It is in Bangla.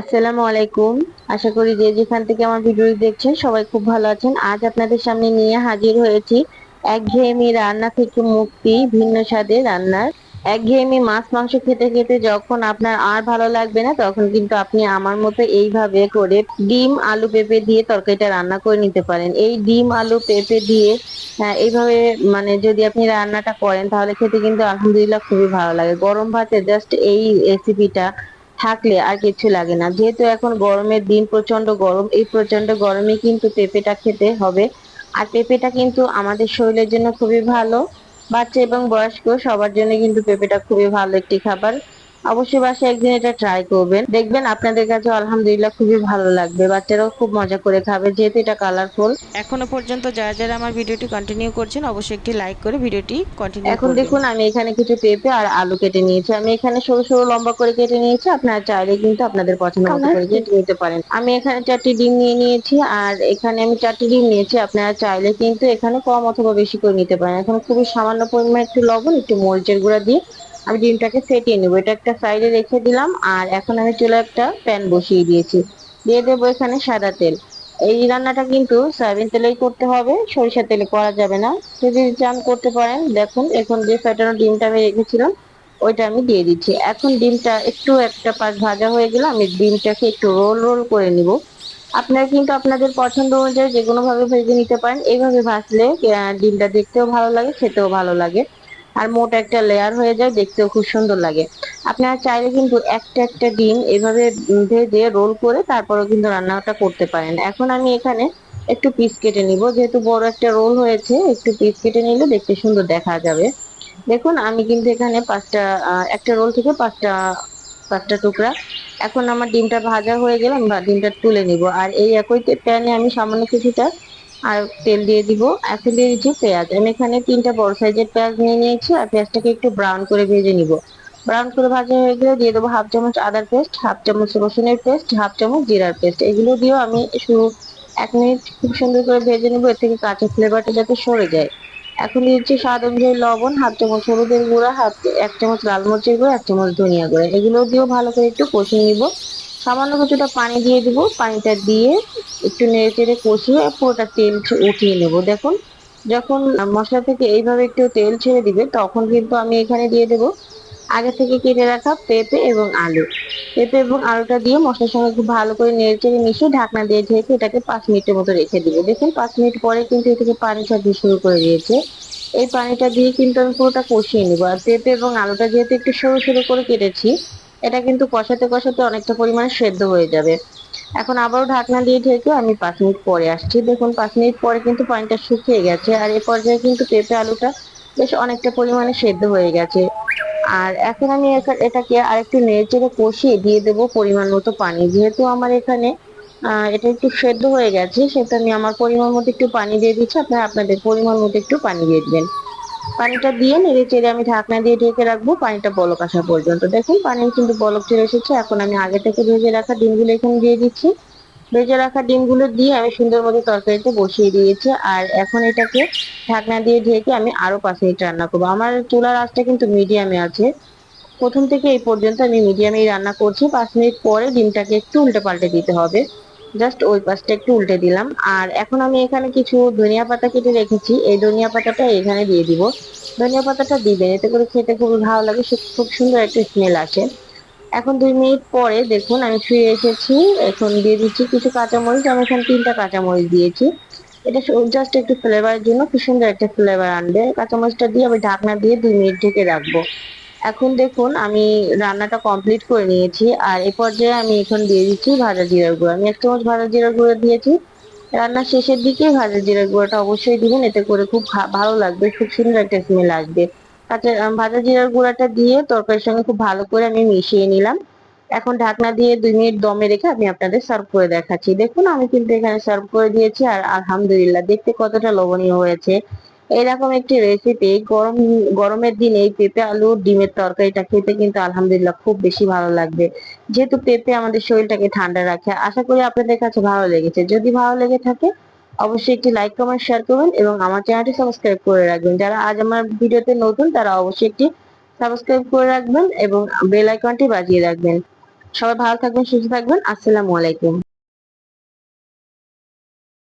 আসসালামু আলাইকুম। আশা করি যে যেখান থেকে আমার ভিডিও দেখছেন সবাই খুব ভালো আছেন। আজ আপনাদের সামনে নিয়ে হাজির হয়েছি একঘেয়েমি রান্না থেকে মুক্তি ভিন্ন স্বাদের রান্নার। একঘেয়েমি মাছ মাংস খেতে খেতে যখন আপনার আর ভালো লাগবে না তখন কিন্তু আপনি আমার মতো এইভাবে করে ডিম আলু পেঁপে দিয়ে তরকারিটা রান্না করে নিতে পারেন। এই ডিম আলু পেঁপে দিয়ে হ্যাঁ, এইভাবে মানে যদি আপনি রান্নাটা করেন তাহলে খেতে কিন্তু আলহামদুলিল্লাহ খুবই ভালো লাগে। গরম ভাতে জাস্ট এই রেসিপিটা থাকলে আর কিছু লাগে না। যেহেতু এখন গরমের দিন প্রচণ্ড গরম, এই প্রচণ্ড গরমে কিন্তু পেঁপেটা খেতে হবে। আর পেঁপেটা কিন্তু আমাদের শরীরের জন্য খুবই ভালো। বাচ্চা এবং বয়স্ক সবার জন্য কিন্তু পেঁপেটা খুবই ভালো একটি খাবার। অবশ্যই বাসায় একদিন এটা ট্রাই করবেন। দেখবেন আপনাদের কাছে আলহামদুলিল্লাহ খুবই ভালো লাগবে। বাচ্চারাও খুব মজা করে খাবে যেহেতু এটা কালারফুল এখনও পর্যন্ত যারা যারা আমার ভিডিওটি কন্টিনিউ করছেন অবশ্যই একটি লাইক করে ভিডিওটি কন্টিনিউ এখন দেখুন আমি এখানে কিছু পেঁপে আর আলু কেটে নিয়েছি। আমি এখানে সরু সরু লম্বা করে কেটে নিয়েছি। আপনারা চাইলে কিন্তু আপনাদের পছন্দ মতো করে কেটে নিতে পারেন। আমি এখানে চারটি ডিম নিয়ে নিয়েছি আর এখানে আমি চারটি ডিম নিয়েছি। আপনারা চাইলে কিন্তু এখানে কম অথবা বেশি করে নিতে পারেন। এখন খুবই সামান্য পরিমাণ একটু লবণ একটু মরিচের গুঁড়া দিয়ে আমি ডিমটাকে ফেটিয়ে নেব। এটা একটা সাইডে রেখে দিলাম, আর এখন আমি চুলা একটা প্যান বসিয়ে দিয়েছি। দিয়ে দেবো এখানে সাদা তেল। এই রান্নাটা কিন্তু সয়াবিন তেলেই করতে হবে, সরিষা তেলে করা যাবে না। যদি চান করতে পারেন, দেখুন, এখন যে ফেটানো ডিমটা আমি রেখেছিলাম, ওইটা আমি দিয়ে দিচ্ছি। এখন ডিমটা একটু একটা পাশ ভাজা হয়ে গেলে আমি ডিমটাকে একটু রোল রোল করে নিব। আপনারা কিন্তু আপনাদের পছন্দ অনুযায়ী যে কোনো ভাবে ভেজে নিতে পারেন। এইভাবে ভাজলে ডিমটা দেখতেও ভালো লাগে, খেতেও ভালো লাগে। আর মোটা একটা লেয়ার হয়ে যায়, দেখতেও খুব সুন্দর লাগে। আপনারা চাইলে কিন্তু একটা একটা ডিম এভাবে ভেজে রোল করে তারপরেও কিন্তু রান্নাটা করতে পারেন। এখন আমি এখানে একটু পিস কেটে নিব। যেহেতু বড় একটা রোল হয়েছে, একটু পিস কেটে নিলে দেখতে সুন্দর দেখা যাবে। দেখুন, আমি কিন্তু এখানে পাঁচটা একটা রোল থেকে পাঁচটা পাঁচটা টুকরা। এখন আমার ডিমটা ভাজা হয়ে গেলে আমি ডিমটা তুলে নিব। আর এই একই প্যানে আমি সামান্য কিছুটা আর তেল দিয়ে দিব। এখন দিয়ে দিচ্ছি পেঁয়াজ। আমি এখানে তিনটা বড় সাইজের পেঁয়াজ নিয়ে নিয়েছি আর পেঁয়াজটাকে একটু ব্রাউন করে ভেজে নিব। ব্রাউন করে ভাজা হয়ে গেলে দিয়ে দেবো হাফ চামচ আদার পেস্ট হাফ চামচ রসুনের পেস্ট হাফ চামচ জিরার পেস্ট এগুলো দিয়েও আমি শুরু এক মিনিট খুব সুন্দর করে ভেজে নেব, এর থেকে কাঁচা ফ্লেভারটা যাতে সরে যায়। এখন দিচ্ছি স্বাদ অনুযায়ী লবণ হাফ চামচ হলুদের গুঁড়া হাফ এক চামচ লাল মরিচের গুঁড়া, এক চামচ ধনিয়া গুঁড়া। এগুলো দিয়েও ভালো করে একটু কষিয়ে নিব। সামান্য কিছুটা পানি দিয়ে দিব। পানিটা দিয়ে একটু নেড়ে চেড়ে কষিয়ে পুরোটা তেল উঠিয়ে নেব। দেখুন, যখন মশলা থেকে এইভাবে একটু তেল ছেড়ে দিবে, তখন কিন্তু আমি এখানে দিয়ে দেব আগে থেকে কেটে রাখা পেঁপে এবং আলু। পেঁপে এবং আলুটা দিয়ে মশলার সঙ্গে খুব ভালো করে নেড়ে চেড়ে মিশিয়ে ঢাকনা দিয়ে ঢেকে এটাকে পাঁচ মিনিটের মতো রেখে দিব। দেখুন, পাঁচ মিনিট পরে কিন্তু এ থেকে পানি ছাড়তে শুরু করে দিয়েছে। এই পানিটা দিয়ে কিন্তু আমি পুরোটা কষিয়ে নিব। আর পেঁপে এবং আলুটা যেহেতু একটু সরু সরু করে কেটেছি, এটা কিন্তু কষাতে কষাতে অনেকটা পরিমাণে সেদ্ধ হয়ে যাবে। এখন আবারও ঢাকনা দিয়ে ঢেকে আমি পাঁচ মিনিট পরে আসছি। দেখুন, পাঁচ মিনিট পরে কিন্তু পানিটা শুকিয়ে গেছে আর এ পর্যায়ে কিন্তু পেঁপে আলুটা বেশ অনেকটা পরিমাণে সেদ্ধ হয়ে গেছে। আর এখন আমি এটাকে আরেকটু নেড়ে চেড়ে কষিয়ে দিয়ে দেবো পরিমাণ মতো পানি। যেহেতু আমার এখানে এটা একটু সেদ্ধ হয়ে গেছে সেটা আমি আমার পরিমাণ মতো একটু পানি দিয়ে দিচ্ছি। আপনারা, আপনাদের পরিমাণ মতো একটু পানি দিয়ে দিবেন। পানিটা দিয়ে নেড়ে চেড়ে আমি ঢাকনা দিয়ে ঢেকে রাখব। পানিটা বলক আসা পর্যন্ত। দেখুন পানি কিন্তু বলক চলে এসেছে। এখন আমি আগে থেকে ভেজে রাখা ডিমগুলো এখানে দিয়ে দিচ্ছি। ভেজে রাখা ডিমগুলো দিয়ে আমি সুন্দর মতো তরকারিতে বসিয়ে দিয়েছি। আর এখন এটাকে ঢাকনা দিয়ে ঢেকে আমি আরও পাঁচ মিনিট রান্না করব। আমার চুলার আঁচটা কিন্তু মিডিয়ামে আছে। প্রথম থেকে এই পর্যন্ত আমি মিডিয়ামেই রান্না করছি। পাঁচ মিনিট পরে ডিমটাকে একটু উল্টে পাল্টে দিতে হবে। জাস্ট ওই পাশটা একটু উল্টে দিলাম। আর এখন আমি এখানে কিছু ধনিয়া পাতা কেটে রেখেছি। এই ধনিয়া পাতাটা এখানে দিয়ে দিব। ধনিয়া পাতাটা দিবেন, এতে করে খেতে খুবই ভালো লাগে খুব সুন্দর একটা স্মেল আসে। এখন দুই মিনিট পরে দেখুন, আমি ফিরে এসেছি। এখন দিয়ে দিচ্ছি কিছু কাঁচামরিচ। আমি এখানে তিনটা কাঁচামরিচ দিয়েছি। এটা জাস্ট একটু ফ্লেভারের জন্য, খুব সুন্দর একটা ফ্লেভার আনবে। কাঁচামরিচটা দিয়ে আমি ঢাকনা দিয়ে দুই মিনিট ঢেকে রাখব। এখন দেখুন, আমি রান্নাটা কমপ্লিট করে নিয়েছি। আর এ পর্যায়ে আমি এখন দিয়ে দিচ্ছি ভাজা জিরার গুঁড়ো। আমি এক চামচ ভাজা জিরার গুঁড়ো দিয়েছি। রান্নার শেষের দিকে ভাজা জিরার গুঁড়োটা অবশ্যই দিবেন, এতে করে খুব ভালো লাগবে, খুব সুন্দর একটা স্মেল আসবে। কাঁচা ভাজা জিরার গুঁড়াটা দিয়ে তরকারির সঙ্গে খুব ভালো করে আমি মিশিয়ে নিলাম। এখন ঢাকনা দিয়ে দুই মিনিট দমে রেখে আমি আপনাদের সার্ভ করে দেখাচ্ছি। দেখুন, আমি কিন্তু এখানে সার্ভ করে দিয়েছি আর আলহামদুলিল্লাহ, দেখতে কতটা লোভনীয় হয়েছে। এরকম একটি রেসিপি গরম, গরমের দিনে এই পেঁপে, আলু, ডিমের তরকারিটা খেতে কিন্তু আলহামদুলিল্লাহ খুব বেশি ভালো লাগবে। যেহেতু পেঁপে আমাদের শরীরটাকে ঠান্ডা রাখে, আশা করি আপনাদের কাছে ভালো লেগেছে। যদি ভালো লেগে থাকে, অবশ্যই একটি লাইক কমেন্ট শেয়ার করবেন এবং আমার চ্যানেলটি সাবস্ক্রাইব করে রাখবেন। যারা আজ আমার ভিডিওতে নতুন, তারা অবশ্যই একটি সাবস্ক্রাইব করে রাখবেন এবং বেল আইকনটি বাজিয়ে রাখবেন। সবাই ভালো থাকবেন, সুস্থ থাকবেন। আসসালামু আলাইকুম।